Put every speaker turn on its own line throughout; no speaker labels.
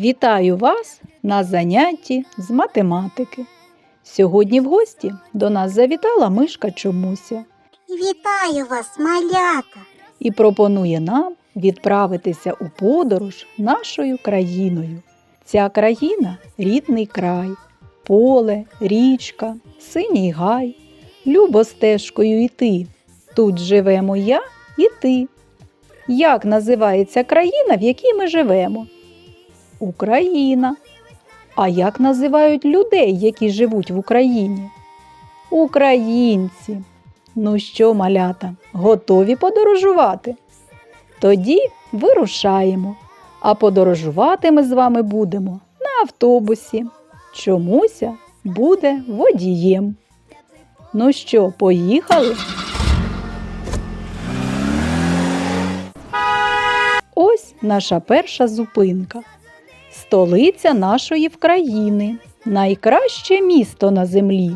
Вітаю вас на занятті з математики. Сьогодні в гості до нас завітала мишка Чомуся
Вітаю вас, малята!
і пропонує нам відправитися у подорож нашою країною. Ця країна рідний край, поле, річка, синій гай, любо стежкою йти. Тут живемо я і ти. Як називається країна, в якій ми живемо? Україна. А як називають людей, які живуть в Україні? Українці. Ну що, малята, готові подорожувати? Тоді вирушаємо. А подорожувати ми з вами будемо на автобусі. Чомуся буде водієм. Ну що, поїхали? Ось наша перша зупинка. Столиця нашої країни, найкраще місто на землі.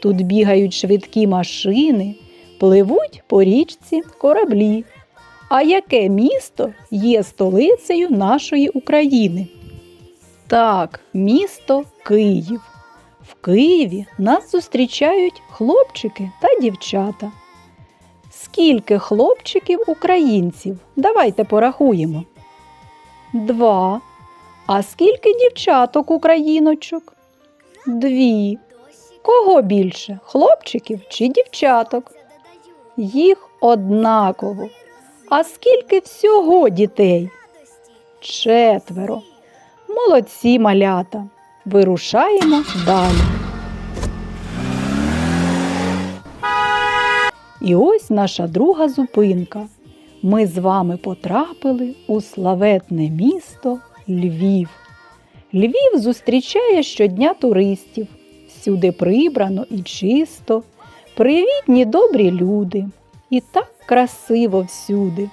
Тут бігають швидкі машини, пливуть по річці кораблі. А яке місто є столицею нашої України? Так, місто Київ. В Києві нас зустрічають хлопчики та дівчата. Скільки хлопчиків українців? Давайте порахуємо. Два. А скільки дівчаток україночок? Дві. Кого більше? Хлопчиків чи дівчаток? Їх однаково. А скільки всього дітей? Четверо. Молодці малята. Вирушаємо далі. І ось наша друга зупинка. Ми з вами потрапили у славетне місто Львів. Львів зустрічає щодня туристів. Всюди прибрано і чисто, привітні добрі люди. І так красиво всюди.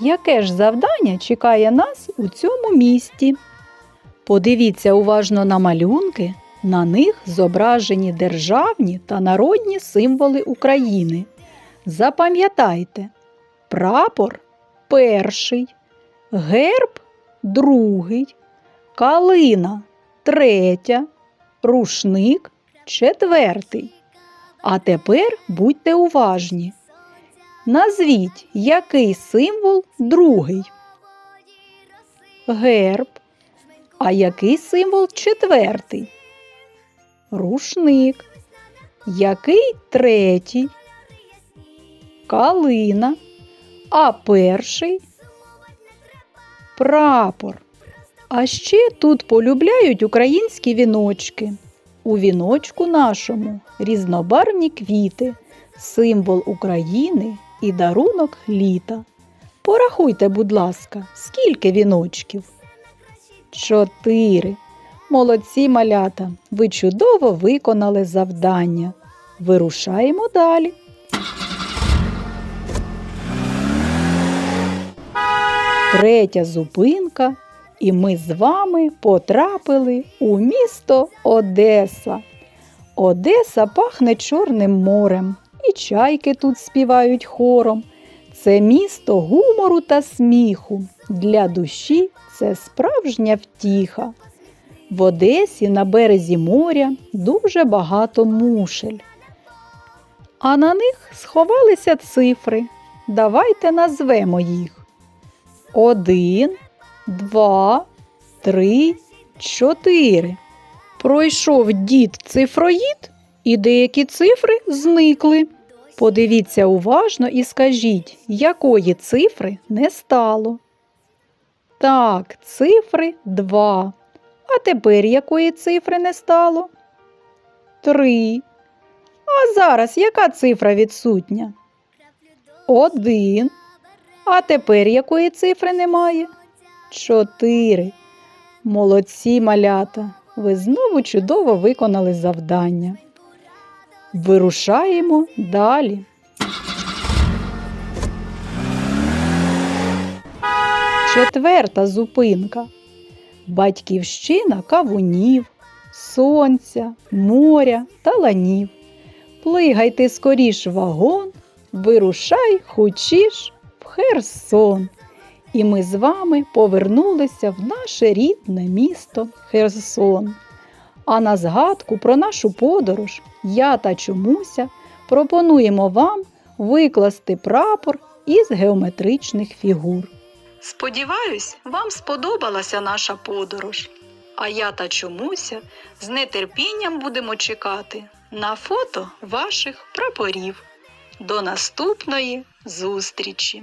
Яке ж завдання чекає нас у цьому місті? Подивіться уважно на малюнки. На них зображені державні та народні символи України. Запам'ятайте, прапор перший, герб другий, калина третя, рушник четвертий. А тепер будьте уважні. Назвіть, який символ другий. Герб. А який символ четвертий? Рушник. Який третій? Калина. А перший прапор. А ще тут полюбляють українські віночки. У віночку нашому різнобарвні квіти, символ України і дарунок літа. Порахуйте, будь ласка, скільки віночків? Чотири. Молодці малята. Ви чудово виконали завдання. Вирушаємо далі. Третя зупинка, і ми з вами потрапили у місто Одеса. Одеса пахне Чорним морем, і чайки тут співають хором. Це місто гумору та сміху. Для душі це справжня втіха. В Одесі на березі моря дуже багато мушель. А на них сховалися цифри. Давайте назвемо їх. Один, два, три, чотири. Пройшов дід цифроїд, і деякі цифри зникли. Подивіться уважно і скажіть, якої цифри не стало. Так, цифри два. А тепер якої цифри не стало? Три. А зараз яка цифра відсутня? Один. А тепер якої цифри немає? Чотири. Молодці малята. Ви знову чудово виконали завдання. Вирушаємо далі. Четверта зупинка. Батьківщина кавунів, сонця, моря та ланів. Плигайте скоріш вагон, вирушай хучіш в Херсон. і ми з вами повернулися в наше рідне місто Херсон. А на згадку про нашу подорож я та чомуся пропонуємо вам викласти прапор із геометричних фігур. Сподіваюсь, вам сподобалася наша подорож. А я та чомуся з нетерпінням будемо чекати на фото ваших прапорів. До наступної зустрічі!